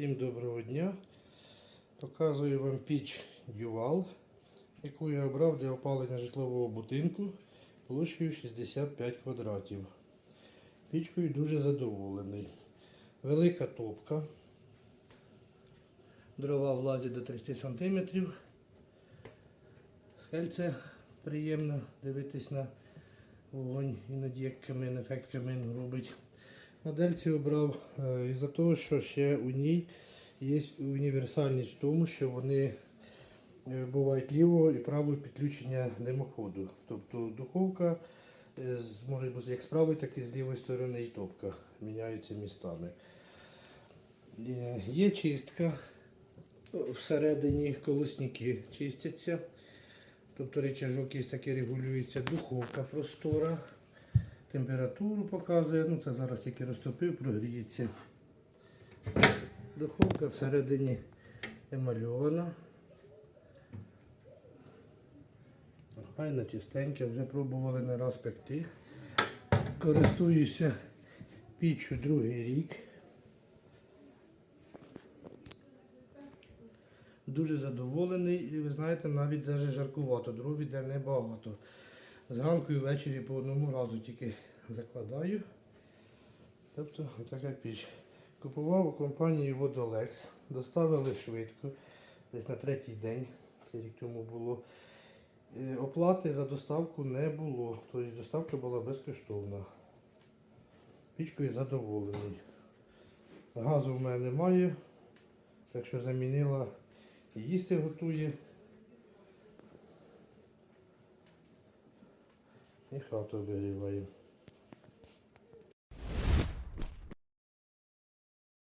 Всім доброго дня. Показую вам піч Дювал, яку я обрав для опалення житлового будинку площею 65 квадратів. Пічкою дуже задоволений. Велика топка. Дрова влазять до 30 см. Скельце приємно дивитись на вогонь, іноді як камин, ефект камину робить. Модель цю обрав е, із-за того, що ще у ній є універсальність в тому, що вони е, бувають лівого і правого підключення димоходу. Тобто духовка е, може бути як з правої, так і з лівої сторони і топка міняються містами. Є чистка. Всередині колосники чистяться. Тобто рычажок є такий регулюється, духовка простора. Температуру показує, ну це зараз тільки розтопив, прогріється. Духовка всередині емальована. Файна, чистенька, вже пробували не раз пекти. Користуюся піччю другий рік. Дуже задоволений і ви знаєте, навіть даже жаркувато, дров іде небагато. Зранку і ввечері по одному разу тільки закладаю. Тобто така піч. Купував у компанії Водолекс, доставили швидко, десь на третій день, це рік тому було. Е, Оплати за доставку не було, тобто доставка була безкоштовна. Пічкою задоволений. Газу в мене немає, так що замінила і їсти готує. І хату обігріває.